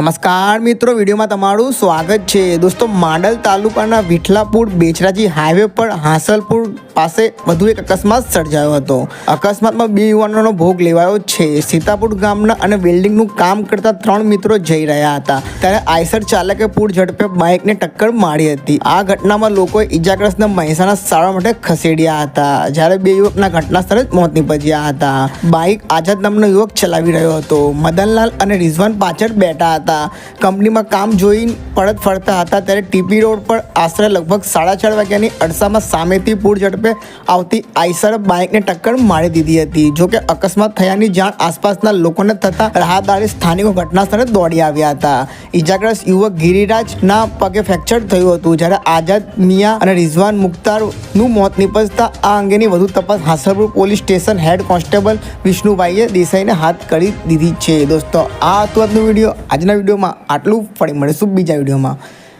નમસ્કાર મિત્રો, વિડીયોમાં તમારું સ્વાગત છે. દોસ્તો, માંડલ તાલુકાના વિઠલાપુર બેચરાજી હાઈવે પર હાંસલપુર પાસે વધુ એક અકસ્માત સર્જાયો હતો. અકસ્માતમાં બે યુવાનોનો ભોગ લેવાયો છે. સીતાપુર ગામના અને બિલ્ડિંગનું કામ કરતા ત્રણ મિત્રો જઈ રહ્યા હતા. ત્યારે આઈસર ચાલકે પૂર ઝડપે બાઇકને ટક્કર મારી હતી. આ ઘટનામાં લોકોએ ઇજાગ્રસ્તને મહેસાણા સારવાર માટે ખસેડ્યા હતા. જ્યારે બે યુવકના ઘટના સ્થળે જ મોત નીપજ્યા હતા. બાઇક આઝાદ નામનો યુવક ચલાવી રહ્યો હતો. મદનલાલ અને રિઝવાન પાછળ બેઠા હતા. કંપનીમાં કામ જોઈ પરત ફરતા હતા ત્યારે ટીપી રોડ પર આશરે લગભગ સાડા ચાર વાગ્યાની અડસામાં સામેથી પૂર ઝડપે આવતી આઈસર બાઇકને ટક્કર મારી દીધી હતી. જોકે અકસ્માત થયાની જાણ આસપાસના લોકોને થતા રાહદારી સ્થાનિકો ઘટના સ્થળે દોડી આવ્યા હતા. ઇજાગ્રસ્ત યુવક ગિરિરાજના પગે ફ્રેક્ચર થયું હતું, જ્યારે આઝાદ મિયા અને રિઝવાન મુખ્તારનું મોત નિપજતા આ અંગેની વધુ તપાસ Hasarpur police station head constable વિષ્ણુભાઈએ દેસાઈને હાથ કરી દીધી છે. દોસ્તો, આ હતું આજનો વીડિયો. આજના વિડીયોમાં આટલું ફરી મળીશું બીજા વિડીયોમાં.